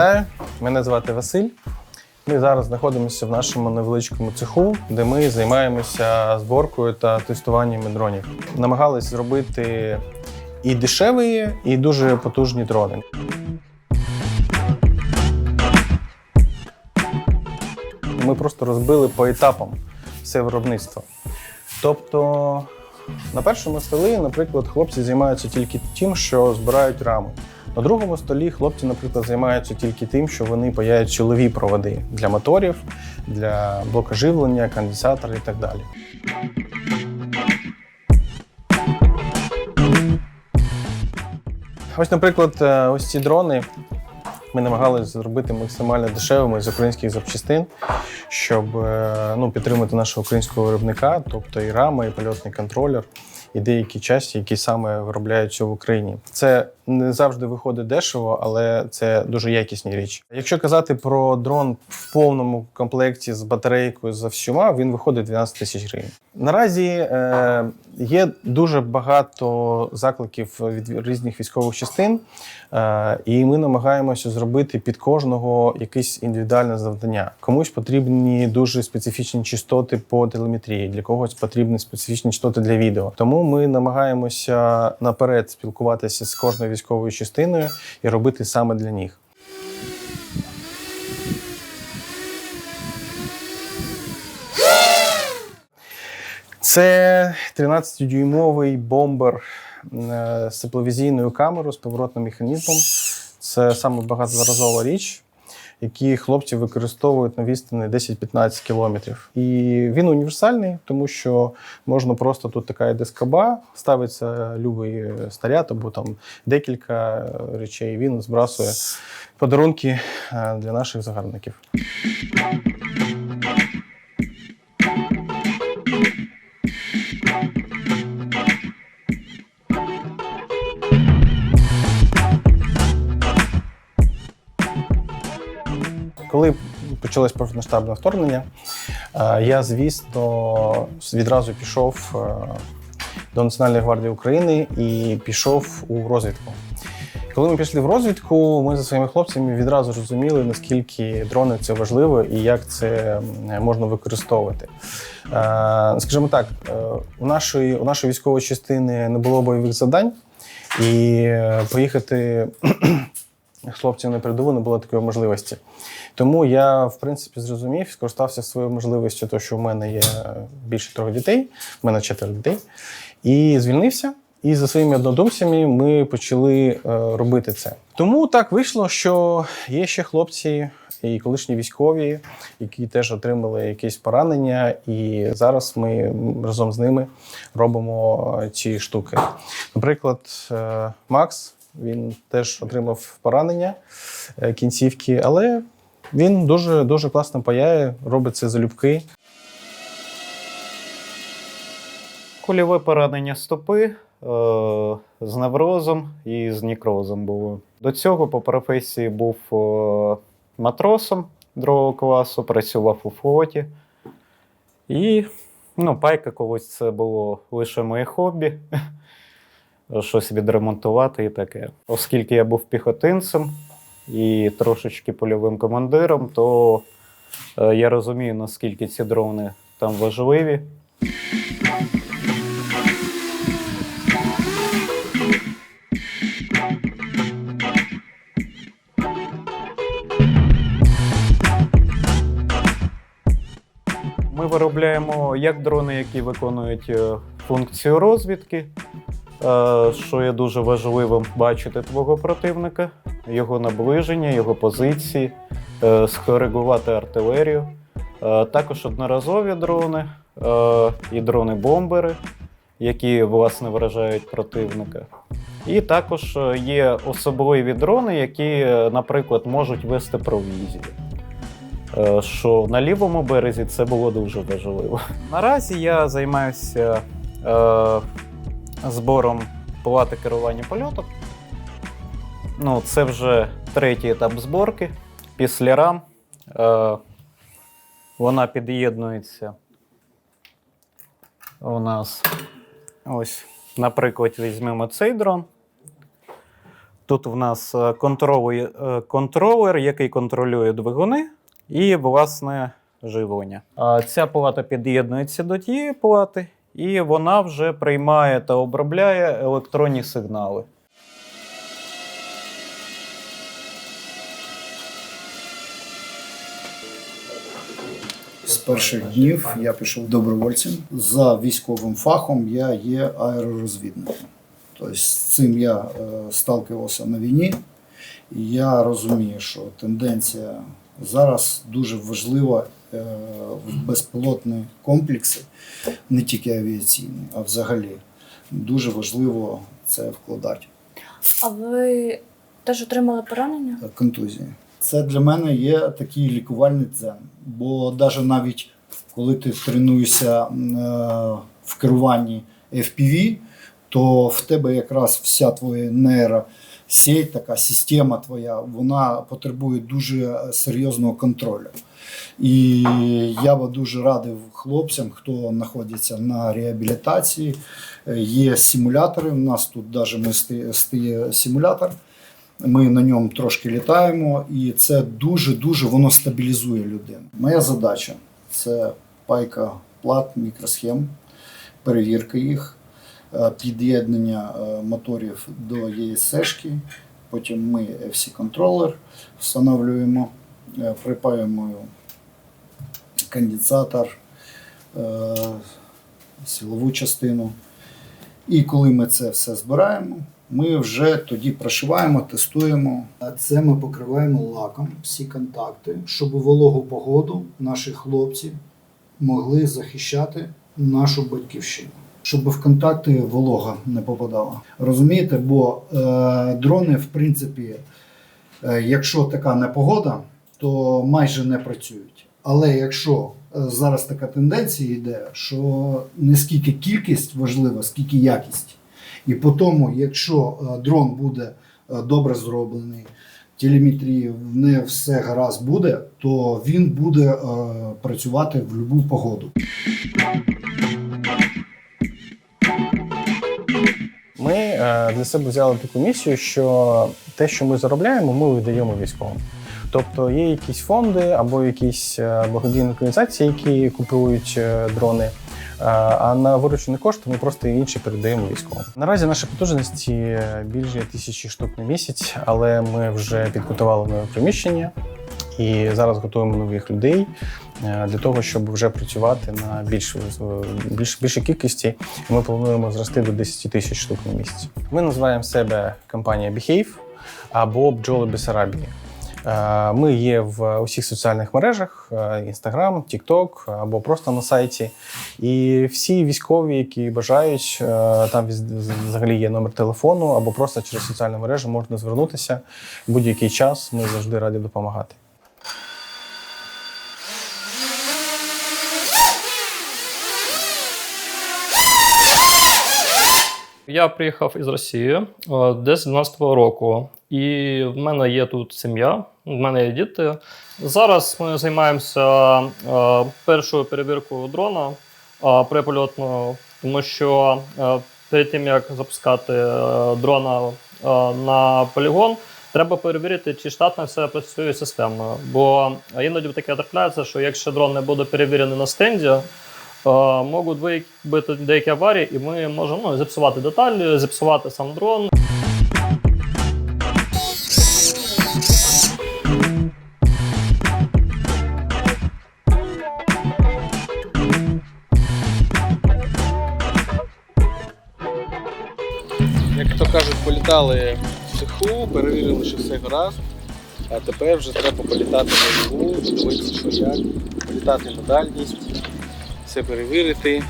Вітаю, мене звати Василь. Ми зараз знаходимося в нашому невеличкому цеху, де ми займаємося зборкою та тестуванням дронів. Намагались зробити і дешеві, і дуже потужні дрони. Ми просто розбили по етапам все виробництво. Тобто на першому столі, наприклад, хлопці займаються тільки тим, що збирають рами. На другому столі хлопці, наприклад, займаються тільки тим, що вони паяють силові проводи для моторів, для блокоживлення, конденсатора і так далі. Ось, наприклад, е, ось ці дрони ми намагалися зробити максимально дешевими з українських запчастин, щоб е, ну, підтримати нашого українського виробника, тобто і рама, і польотний контролер, і деякі часті, які саме виробляються в Україні. Це не завжди виходить дешево, але це дуже якісні речі. Якщо казати про дрон в повному комплекті з батарейкою за всіма, він виходить 12 тисяч гривень. Наразі е, є дуже багато закликів від різних військових частин, е, і ми намагаємося зробити під кожного якесь індивідуальне завдання. Комусь потрібні дуже специфічні частоти по телеметрії, для когось потрібні специфічні частоти для відео. Тому ми намагаємося наперед спілкуватися з кожною військовою частиною і робити саме для них. Це 13-дюймовий бомбер е, з тепловізійною камерою з поворотним механізмом. Це саме багаторазова річ, які хлопці використовують на відстані 10-15 кілометрів. І він універсальний, тому що можна просто тут така йде ставиться любий снаряд або там декілька речей. Він збрасує подарунки е, для наших загарбників. Коли почалось повномасштабне вторгнення, е, я, звісно, відразу пішов е, до Національної гвардії України і пішов у розвідку. Коли ми пішли в розвідку, ми за своїми хлопцями відразу розуміли, наскільки дрони це важливо і як це можна використовувати. Е, Скажімо так, у нашої, у нашої військової частини не було бойових завдань, і поїхати хлопцям на передову не було такої можливості. Тому я, в принципі, зрозумів, скористався своєю можливістю, то що в мене є більше трьох дітей, в мене четверо дітей, і звільнився. І за своїми однодумцями ми почали е, робити це. Тому так вийшло, що є ще хлопці і колишні військові, які теж отримали якісь поранення, і зараз ми разом з ними робимо е, ці штуки. Наприклад, е, Макс він теж отримав поранення е, кінцівки, але він дуже дуже класно паяє, робить це залюбки. Кульове поранення стопи е, з неврозом і з нікрозом було. До цього по професії був е, матросом другого класу, працював у флоті. І ну, пайка колись це було лише моє хобі. Щось відремонтувати і таке. Оскільки я був піхотинцем і трошечки польовим командиром, то е, я розумію, наскільки ці дрони там важливі. Ми виробляємо як дрони, які виконують е, функцію розвідки, що є дуже важливим бачити твого противника, його наближення, його позиції, е, скоригувати артилерію. Е, Також одноразові дрони е, і дрони-бомбери, які власне вражають противника. І також е, є особливі дрони, які, е, наприклад, можуть вести провізію. Е, що на лівому березі це було дуже важливо. Наразі я займаюся е, збором плати керування польотом. Ну, це вже третій етап зборки. Після рам е, вона під'єднується у нас. Ось, наприклад, візьмемо цей дрон. Тут в нас е, контролер, е, який контролює двигуни і власне живлення. Ця плата під'єднується до тієї плати, і вона вже приймає та обробляє електронні сигнали. З перших днів я пішов добровольцем. За військовим фахом я є аеророзвідником. Тобто з цим я е, сталкивався на війні. Я розумію, що тенденція зараз дуже важлива е, в безпілотні комплекси, не тільки авіаційні, а взагалі. Дуже важливо це вкладати. А ви теж отримали поранення? контузії. Це для мене є такий лікувальний дзен. Бо навіть навіть коли ти тренуєшся е, в керуванні FPV, то в тебе якраз вся твоя нейросеть, така система твоя, вона потребує дуже серйозного контролю. І я би дуже радив хлопцям, хто знаходиться на реабілітації. Е, Є симулятори. У нас тут навіть стає, симулятор. Ми на ньому трошки літаємо, і це дуже-дуже воно стабілізує людину. Моя задача це пайка плат, мікросхем, перевірка їх, е, під'єднання е, моторів до ЄСшки. Потім ми FC-контролер встановлюємо, е, припаюємо конденсатор, е, силову частину. І коли ми це все збираємо, ми вже тоді прошиваємо, тестуємо. Це ми покриваємо лаком всі контакти, щоб у вологу погоду наші хлопці могли захищати нашу батьківщину. Щоб в контакти волога не попадала. Розумієте, бо е, дрони, в принципі, е, якщо така непогода, то майже не працюють. Але якщо е, зараз така тенденція йде, що не скільки кількість важлива, скільки якість. І по тому, якщо е, дрон буде е, добре зроблений, телеметрії в не все гаразд буде, то він буде працювати в будь-яку погоду. Для себе взяли таку місію, що те, що ми заробляємо, ми видаємо військовим. Тобто є якісь фонди або якісь е, благодійні організації, які купують е, дрони. е, А на виручені кошти ми просто інші передаємо військовим. Наразі наші потужності е, більше тисячі штук на місяць, але ми вже підготували нове приміщення і зараз готуємо нових людей е, для того, щоб вже працювати на більш, більш, більшій кількості. Ми плануємо зрости до 10 тисяч штук на місяць. Ми називаємо себе компанія Behave або бджоли Бесарабії. Е, Ми є в усіх соціальних мережах: е, Instagram, TikTok або просто на сайті. І всі військові, які бажають, е, там взагалі є номер телефону, або просто через соціальну мережу можна звернутися в будь-який час. Ми завжди раді допомагати. Я приїхав із Росії е, десь 12-го року, і в мене є тут сім'я, в мене є діти. Зараз ми займаємося е, першою перевіркою дрона е, припольотною, тому що перед тим як запускати дрона на полігон, треба перевірити, чи штатно все працює системою. Бо іноді таке трапляється, що якщо дрон не буде перевірений на стенді, можуть бути деякі аварії, і ми можемо ну, зіпсувати деталі, зіпсувати сам дрон. Як то кажуть, політали в цеху, перевірили, що все гаразд. А тепер вже треба політати на живу, подивитися, що як, політати на дальність, все перевірити.